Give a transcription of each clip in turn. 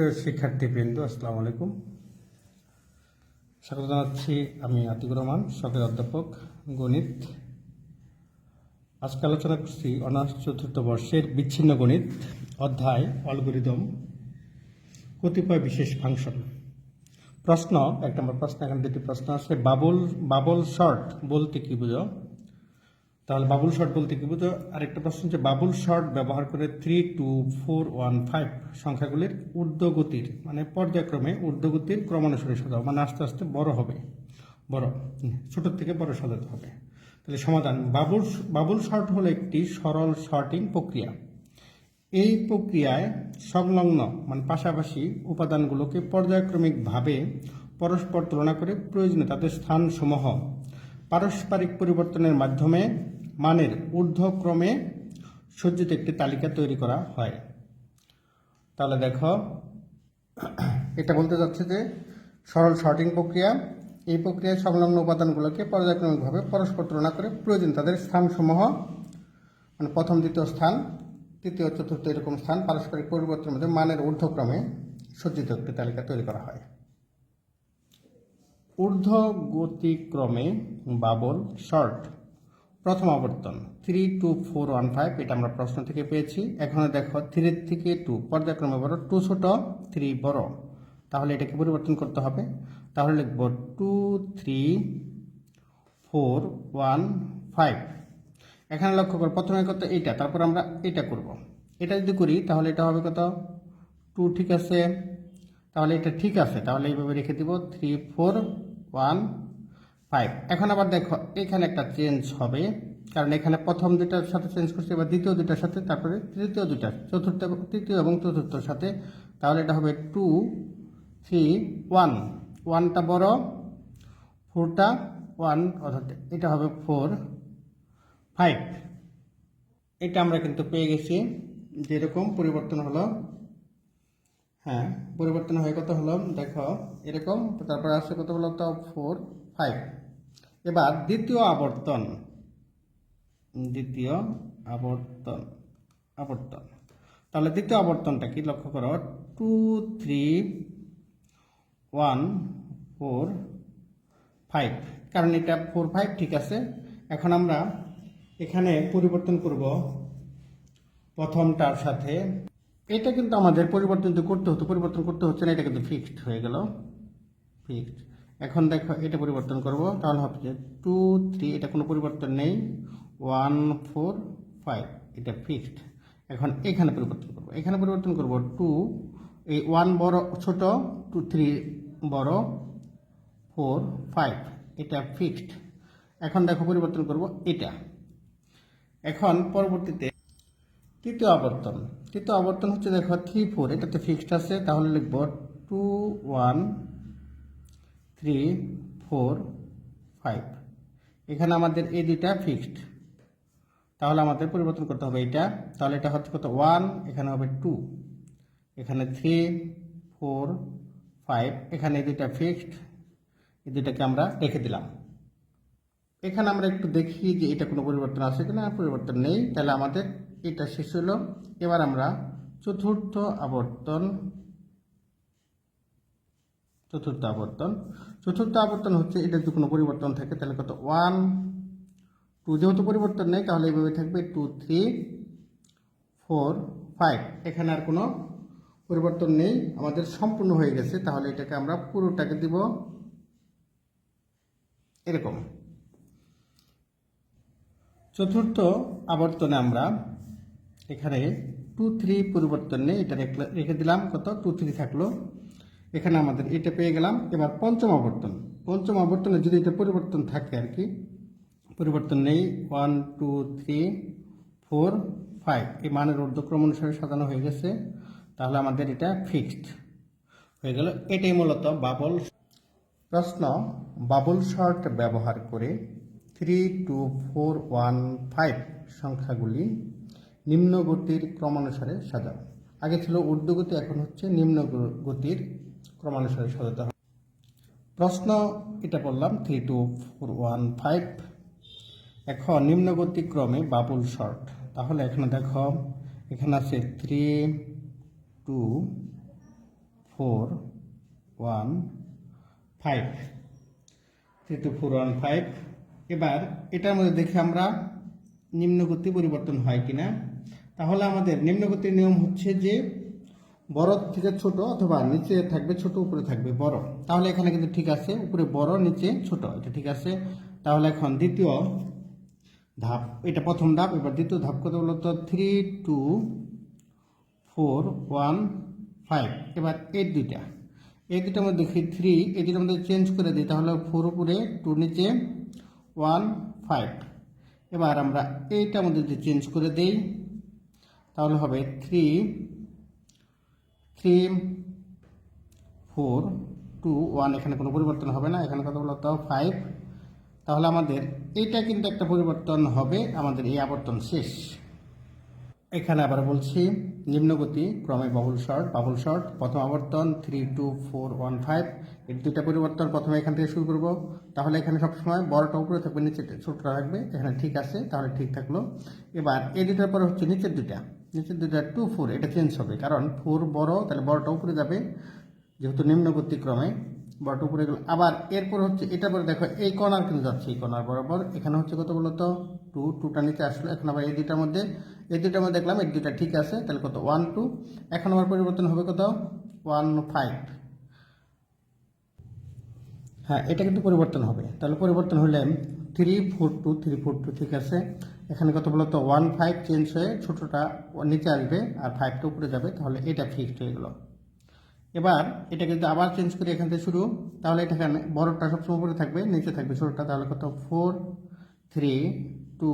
প্রিয় শিক্ষার্থীবৃন্দ, আসসালামু আলাইকুম। স্বাগত জানাচ্ছি আমি আতিকুর রহমান সরকারি অধ্যাপক, গণিত। আজকে আলোচনা করছি অনার্স চতুর্থ বর্ষের বিচ্ছিন্ন গণিত অধ্যায়, অ্যালগোরিদম, কতিপয় বিশেষ ফাংশন। প্রশ্ন, এক নম্বর প্রশ্ন, এখানে দুটি প্রশ্ন আছে। বাবল বাবল শর্ট বলতে কি বুঝো? তাহলে বাবুল শর্ট বলতে কি বুঝো? আরেকটা প্রশ্ন হচ্ছে, বাবুল শর্ট ব্যবহার করে three two four one five সংখ্যাগুলির ঊর্ধ্বগতির মানে পর্যায়ক্রমে ঊর্ধ্বগতির ক্রমানুসারে সাজাও মানে আস্তে আস্তে বড় হবে, বড় ছোটোর থেকে বড় সাজাতে হবে। তাহলে সমাধান, বাবুল বাবুল শর্ট হলো একটি সরল শর্টিং প্রক্রিয়া। এই প্রক্রিয়ায় সংলগ্ন মানে পাশাপাশি উপাদানগুলোকে পর্যায়ক্রমিকভাবে পরস্পর তুলনা করে প্রয়োজনীয় তাদের স্থানসমূহ পারস্পরিক পরিবর্তনের মাধ্যমে মানের ঊর্ধ্বক্রমে সজ্জিত একটি তালিকা তৈরি করা হয়। তাহলে দেখো, এটা বলতে যাচ্ছে যে সরল শর্টিং প্রক্রিয়া, এই প্রক্রিয়ায় সংলগ্ন উপাদানগুলোকে পর্যায়ক্রমিকভাবে পরস্পর তুলনা করে প্রয়োজন তাদের স্থানসমূহ মানে প্রথম, দ্বিতীয় স্থান, তৃতীয়, চতুর্থ এরকম স্থান পারস্পরিক পরিবর্তনের মধ্যে মানের ঊর্ধ্বক্রমে সজ্জিত একটি তালিকা তৈরি করা হয়। ঊর্ধ্বগতিক্রমে বাবল শর্ট প্রথম আবর্তন three two four one five এটা আমরা প্রশ্ন থেকে পেয়েছি। এখন দেখো থ্রি থেকে টু পর্যায়ক্রমে বড় টু ছোট থ্রি বড়। তাহলে এটাকে পরিবর্তন করতে হবে। তাহলে লিখব two three four one five এখানে লক্ষ্য করো, প্রথমে কত? এইটা। তারপর আমরা এটা করব। এটা যদি করি, তাহলে এটা হবে কত? টু ঠিক আছে। তাহলে এটা ঠিক আছে। তাহলে এইভাবে রেখে দিব থ্রি ফোর ওয়ান ফাইভ এখন আবার দেখো, এখানে একটা চেঞ্জ হবে, কারণ এখানে প্রথম দুটার সাথে চেঞ্জ করছি, এবার দ্বিতীয় দুটার সাথে, তারপরে তৃতীয় দুটা চতুর্থ তৃতীয় এবং চতুর্থর সাথে। তাহলে এটা হবে টু থ্রি ওয়ান ওয়ানটা বড় ফোরটা ওয়ান অর্থাৎ এটা হবে ফোর ফাইভ এটা আমরা কিন্তু পেয়ে গেছি, যেরকম পরিবর্তন হলো হ্যাঁ পরিবর্তন হয়ে কত হলো, দেখো, এরকম, তারপরে আসছে কত হলো তো ফোর ফাইভ এবার দ্বিতীয় আবর্তন। দ্বিতীয় আবর্তন। আবর্তন। তাহলে দ্বিতীয় আবর্তনটা কি লক্ষ্য করো? Two, three, one, four, five. কারণ এটা ফোর, ফাইভ ঠিক আছে। এখন আমরা এখানে পরিবর্তন করব প্রথমটার সাথে। এটা কিন্তু আমাদের পরিবর্তন করতে হতো, পরিবর্তন করতে হচ্ছে না, এটা কিন্তু ফিক্সড হয়ে গেল। ফিক্সড এখন দেখো এটা পরিবর্তন করব, তাহলে হবে যে টু থ্রি এটা কোনো পরিবর্তন নেই। ওয়ান ফোর ফাইভ এটা ফিক্সড এখন এখানে পরিবর্তন করব। এখানে পরিবর্তন করব টু এই ওয়ান বড়, ছোট টু থ্রি বড় ফোর ফাইভ এটা ফিক্সড এখন দেখো পরিবর্তন করব এটা। এখন পরবর্তীতে তৃতীয় আবর্তন। তৃতীয় আবর্তন হচ্ছে দেখো থ্রি ফোর এটাতে ফিক্সড আছে। তাহলে লিখব two one three four five এখানে আমাদের এই দুইটা ফিক্সড তাহলে আমাদের পরিবর্তন করতে হবে এটা তাহলে এটা হচ্ছে কত? ওয়ান এখানে হবে টু এখানে থ্রি ফোর ফাইভ এখানে এই দুইটা ফিক্সড এই দুইটাকে আমরা রেখে দিলাম। এখানে আমরা একটু দেখি যে এটা কোনো পরিবর্তন আছে কিনা, পরিবর্তন নেই। তাহলে আমাদের এটা শেষ হলো। এবার আমরা চতুর্থ আবর্তন চতুর্থ আবর্তন। চতুর্থ আবর্তন হচ্ছে এটা যদি কোনো পরিবর্তন থাকে, তাহলে কত? ওয়ান টু যেহেতু পরিবর্তন নেই, তাহলে এইভাবে থাকবে টু থ্রি ফোর ফাইভ এখানে আর কোনো পরিবর্তন নেই, আমাদের সম্পূর্ণ হয়ে গেছে, তাহলে এটাকে আমরা পুরোটাকে দিব এরকম। চতুর্থ আবর্তনে আমরা এখানে টু থ্রি পরিবর্তন নেই এটা রেখে- দিলাম, কত? টু থ্রি থাকল। এখানে আমাদের এটা পেয়ে গেলাম। এবার পঞ্চম আবর্তন। পঞ্চম আবর্তনে যদি এটা পরিবর্তন থাকে আর কি, পরিবর্তন নেই। One, two, three, four, five. এই মানের ঊর্ধ্বক্রম অনুসারে সাজানো হয়ে গেছে। তাহলে আমাদের এটা ফিক্সড হয়ে গেল। এটাই মূলত বাবল প্রশ্ন। বাবল শর্ট ব্যবহার করে three, two, four, one, five সংখ্যাগুলি নিম্ন গতির ক্রমানুসারে সাজাও। আগে ছিল ঊর্ধ্বগতি, এখন হচ্ছে নিম্ন গতির ক্রমানুসারে সাজাতে হবে। প্রশ্ন, এটা বললাম three two four one five এখন নিম্নগতি ক্রমে বাবুল শর্ট। তাহলে এখানে দেখো, এখানে আছে three two four one five three two four one five এবার এটার মধ্যে দেখি আমরা নিম্নগতি পরিবর্তন হয় কিনা। তাহলে আমাদের নিম্নগতির নিয়ম হচ্ছে যে বড় থেকে ছোট অথবা নিচে থাকবে ছোট, উপরে থাকবে বড় তাহলে এখানে কিন্তু ঠিক আছে, উপরে বড়, নিচে ছোট, এটা ঠিক আছে। তাহলে এখন দ্বিতীয় ধাপ, এটা প্রথম ধাপ, এবার দ্বিতীয় ধাপ কত বলতো? Three two four one five এবার এই দুইটা। এই দুটার মধ্যে দেখি থ্রি এই দুটার মধ্যে চেঞ্জ করে দিই, তাহলে ফোর উপরে টু নিচে ওয়ান ফাইভ এবার আমরা এইটার মধ্যে যদি চেঞ্জ করে দিই, তাহলে হবে three three four two one এখানে কোনো পরিবর্তন হবে না। এখানে কত বলতো ফাইভ তাহলে আমাদের এইটা কিন্তু একটা পরিবর্তন হবে, আমাদের এই আবর্তন শেষ। এখানে আবার বলছি, নিম্নগতি ক্রমে বাবুল শর্ট বাবুল শর্ট, প্রথম আবর্তন three two four one five এর দুইটা পরিবর্তন প্রথমে এখান থেকে শুরু করব। তাহলে এখানে সবসময় বড়টা উপরে থাকবে নিচে ছোটটা থাকবে। এখানে ঠিক আছে, তাহলে ঠিক থাকল। এবার এই দুটার পরে হচ্ছে নিচের দুইটা। নিচের দুইটা টু ফোর এটা চেঞ্জ হবে। কারণ ফোর বড়, তাহলে বড়টা উপরে যাবে, যেহেতু নিম্নগতি ক্রমে বড়টা উপরে গেল। আবার এরপর হচ্ছে, এটা পরে দেখো, এই কর্নার কিন্তু যাচ্ছে, এই কর্নার বরাবর। এখানে হচ্ছে কত বলতো টু টুটা নিচে আসলো, এখন আবার এই দুইটার মধ্যে, এই দুইটার মধ্যে দেখলাম, এই দুইটা ঠিক আছে, তাহলে কত? ওয়ান টু এখন আবার পরিবর্তন হবে কত? ওয়ান ফাইভ হ্যাঁ এটা কিন্তু পরিবর্তন হবে। তাহলে পরিবর্তন হলে three four two three four two ঠিক আছে। এখানে কত বলতো? ওয়ান ফাইভ চেঞ্জ হয়ে ছোটোটা নিচে আসবে আর ফাইভটা উপরে যাবে, তাহলে এটা ফিক্সড হয়ে গেলো। এবার এটা কিন্তু আবার চেঞ্জ করে এখান থেকে শুরু। তাহলে এটা এখানে বড়টা সবসময় উপরে থাকবে, নিচে থাকবে ছোটটা, তাহলে কত? Four three two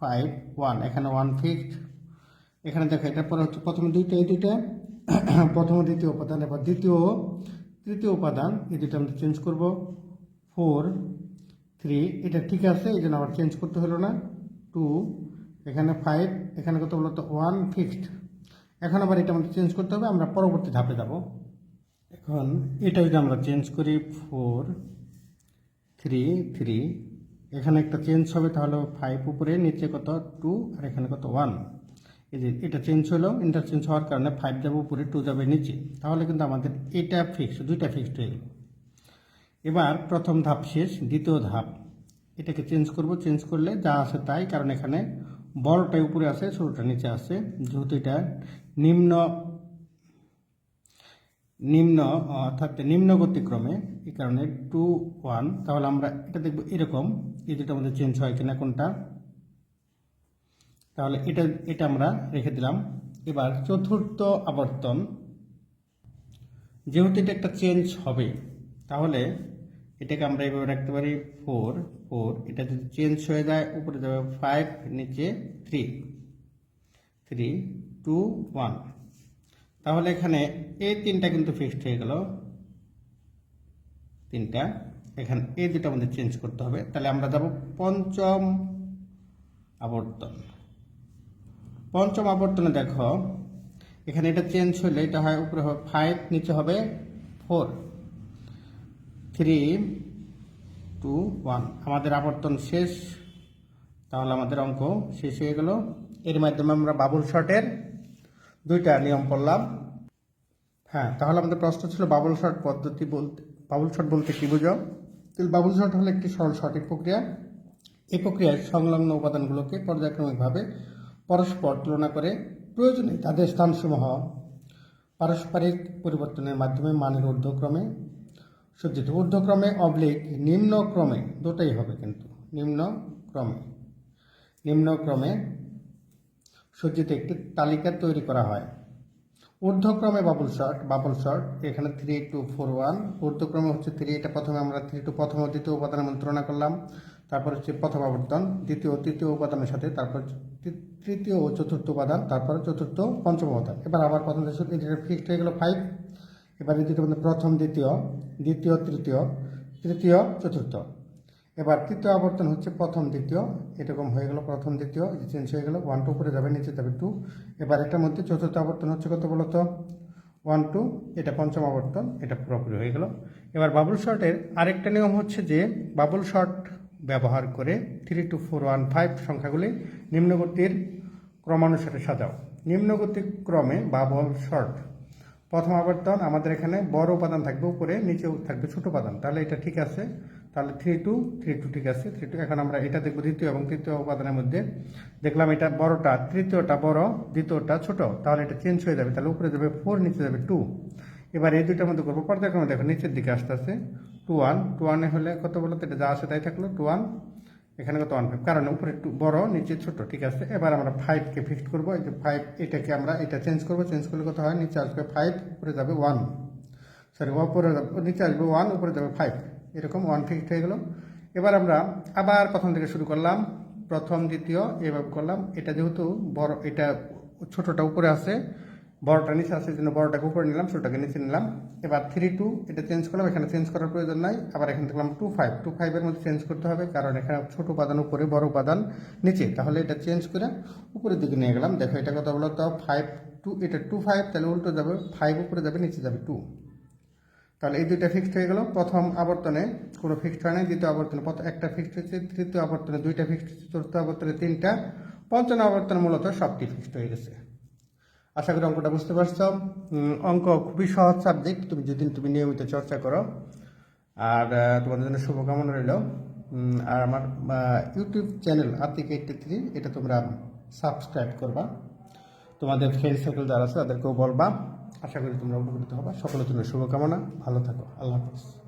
five one এখানে ওয়ান ফিক্সড এখানে দেখো এটার পরে হচ্ছে প্রথমে দুইটা, এই দুইটা। প্রথম দ্বিতীয় উপাদান, এবার দ্বিতীয়, তৃতীয় উপাদান, এই দুটো আমরা চেঞ্জ করব। ফোর থ্রি, এটা ঠিক আছে, এই জন্য আবার চেঞ্জ করতে হলো না। টু এখানে ফাইভ এখানে কত বলতো? ওয়ান ফিক্সড এখন আবার এটা আমাদের চেঞ্জ করতে হবে, আমরা পরবর্তী ধাপে যাব। এখন এটা যদি আমরা চেঞ্জ করি ফোর থ্রি থ্রি এখানে একটা চেঞ্জ হবে, তাহলে ফাইভ উপরে, নিচে কত? টু আর এখানে কত? ওয়ান এই যে এটা চেঞ্জ হলো ইন্টারচেঞ্জ হওয়ার কারণে ফাইভ যাবে উপরে টু যাবে নিচে। তাহলে কিন্তু আমাদের এটা ফিক্সড দুইটা ফিক্সড হয়ে গেল। এবার প্রথম ধাপ শেষ, দ্বিতীয় ধাপ। এটাকে চেঞ্জ করব চেঞ্জ করলে যা আছে তাই, কারণ এখানে বড়টাই উপরে আছে ছোটোটা নিচে আছে যেহেতু এটা নিম্ন নিম্ন, অর্থাৎ নিম্ন গতিক্রমে এই কারণে টু ওয়ান তাহলে আমরা এটা দেখব এরকম, এই দুটোর মধ্যে চেঞ্জ হয় কিনা কোনটা। তাহলে এটা এটা আমরা রেখে দিলাম। এবার চতুর্থ আবর্তন। যেহেতু এটা একটা চেঞ্জ হবে, তাহলে এটাকে আমরা এভাবে রাখতে পারি ফোর ফোর এটা যদি চেঞ্জ হয়ে যায়, উপরে যাবে ফাইভ নিচে থ্রি থ্রি টু ওয়ান তাহলে এখানে এই তিনটা কিন্তু ফিক্সড হয়ে গেল। তিনটা। এখানে এই দুটো আমাদের চেঞ্জ করতে হবে। তাহলে আমরা যাব পঞ্চম আবর্তন। পঞ্চম আবর্তনে দেখো, এখানে এটা চেঞ্জ হলে এটা হয় উপরে হবে ফাইভ নিচে হবে ফোর থ্রি টু ওয়ান আমাদের আবর্তন শেষ। তাহলে আমাদের অঙ্ক শেষ হয়ে গেল। এর মাধ্যমে আমরা বাবুল শটের দুইটা নিয়ম পড়লাম হ্যাঁ তাহলে আমাদের প্রশ্ন ছিল বাবুল শট পদ্ধতি বলতে, বাবুল শট বলতে কি বুঝো? তাহলে বাবুল শট হলো একটি সরল সঠিক প্রক্রিয়া। এই প্রক্রিয়ায় সংলগ্ন উপাদানগুলোকে পর্যায়ক্রমিকভাবে পরস্পর তুলনা করে প্রয়োজনে তাদের স্থানসমূহ পারস্পরিক পরিবর্তনের মাধ্যমে মানের ঊর্ধ্বক্রমে সজ্জিত ঊর্ধ্বক্রমে অবলিক নিম্নক্রমে, দুটাই হবে কিন্তু, নিম্নক্রমে। নিম্নক্রমে সজ্জিত একটি তালিকা তৈরি করা হয়। ঊর্ধ্বক্রমে বাবুল শট বাবুল শট এখানে থ্রি টু ফোর ওয়ান ঊর্ধ্বক্রমে হচ্ছে থ্রি এটা প্রথমে আমরা থ্রি টু প্রথম দ্বিতীয় উপাদানের তুলনা করলাম, তারপর হচ্ছে প্রথম আবর্তন, দ্বিতীয় তৃতীয় উপাদানের সাথে, তারপর তৃতীয় ও চতুর্থ উপাদান, তারপর চতুর্থ, পঞ্চম উপাদান। এবার আবার প্রথম ফিক্সড হয়ে গেল ফাইভ এবার দুটোর প্রথম, দ্বিতীয় দ্বিতীয়, তৃতীয় তৃতীয়, চতুর্থ। এবার তৃতীয় আবর্তন হচ্ছে প্রথম দ্বিতীয়। এরকম হয়ে গেল প্রথম দ্বিতীয় চেঞ্জ হয়ে গেল। ওয়ান টু উপরে যাবে, নিচে যাবে টু এবার এটার মধ্যে চতুর্থ আবর্তন হচ্ছে কত বলতো? ওয়ান টু এটা পঞ্চম আবর্তন, এটা পুরোপুরি হয়ে গেল। এবার বাবুল শর্টের আরেকটা নিয়ম হচ্ছে যে বাবুল শর্ট ব্যবহার করে three two four one five সংখ্যাগুলি নিম্নগতির ক্রমানুসারে সাজাও। নিম্নগতির ক্রমে বাবল শর্ট প্রথম আবর্তন, আমাদের এখানে বড় উপাদান থাকবে, উপরে নিচেও থাকবে ছোট উপাদান। তাহলে এটা ঠিক আছে। তাহলে থ্রি টু থ্রি টু ঠিক আছে থ্রি টু এখন আমরা এটা দেখব দ্বিতীয় এবং তৃতীয় উপাদানের মধ্যে। দেখলাম এটা বড়টা, তৃতীয়টা বড়, দ্বিতীয়টা ছোট। তাহলে এটা চেঞ্জ হয়ে যাবে, তাহলে উপরে যাবে ফোর নিচে যাবে টু এবার এই দুইটার মধ্যে করব, পর্যায়ক্রমে দেখো, নিচের দিকে আসতে আস্তে টু ওয়ান টু ওয়ানে হলে কত বলো তো এটা যা আসে তাই থাকল টু ওয়ান এখানে কত ওয়ান ফাইভ কারণ উপরে একটু বড়, নিচে ছোট, ঠিক আছে? এবার আমরা ফাইভকে ফিক্সড করব। এই যে ফাইভ এটাকে আমরা এটা চেঞ্জ করব। চেঞ্জ করলে কত হয়? নিচে আসবে ফাইভ উপরে যাবে ওয়ান সরি উপরে নিচে আসবে ওয়ান উপরে যাবে ফাইভ এরকম ওয়ান ফিক্সড হয়ে গেল। এবার আমরা আবার প্রথম থেকে শুরু করলাম। প্রথম, দ্বিতীয়, এভাবে করলাম। এটা যেহেতু বড়, এটা ছোটটা উপরে আছে। বড়টা নিচে এই জন্য বড়টাকে উপরে নিলাম ছোটটাকে নিচে নিলাম। এবার থ্রি টু এটা চেঞ্জ করলাম, এখানে চেঞ্জ করার প্রয়োজন নাই। আবার এখানে দেখলাম টু ফাইভ টু ফাইভের মধ্যে চেঞ্জ করতে হবে, কারণ এখানে ছোট উপাদান উপরে, বড় উপাদান নিচে। তাহলে এটা চেঞ্জ করে উপরের দিকে নিয়ে গেলাম। দেখো, এটা কথা বলো তো ফাইভ টু এটা টু ফাইভ তাহলে উল্টো যাবে ফাইভ উপরে যাবে, নিচে যাবে টু তাহলে এই দুইটা ফিক্সড হয়ে গেল। প্রথম আবর্তনে কোনো ফিক্সড হয় না দ্বিতীয় আবর্তনে একটা ফিক্সড হয়েছে, তৃতীয় আবর্তনে দুইটা ফিক্সড হচ্ছে চতুর্থ আবর্তনে তিনটা, পঞ্চম আবর্তনে মূলত সবটি ফিক্সড হয়ে গেছে। আশা করি অঙ্কটা বুঝতে পারছ। অঙ্ক খুবই সহজ সাবজেক্ট তুমি যেদিন তুমি নিয়মিত চর্চা করো। আর তোমাদের জন্য শুভকামনা রইল। আর আমার YouTube channel Arthik eighty three এটা তোমরা সাবস্ক্রাইব করবা। তোমাদের ফ্রেন্ড সার্কেল যারা আছে, তাদেরকেও বলবা। আশা করি তোমরা উপকৃত হবা। সকলের জন্য শুভকামনা। ভালো থাকো। আল্লাহ হাফিজ।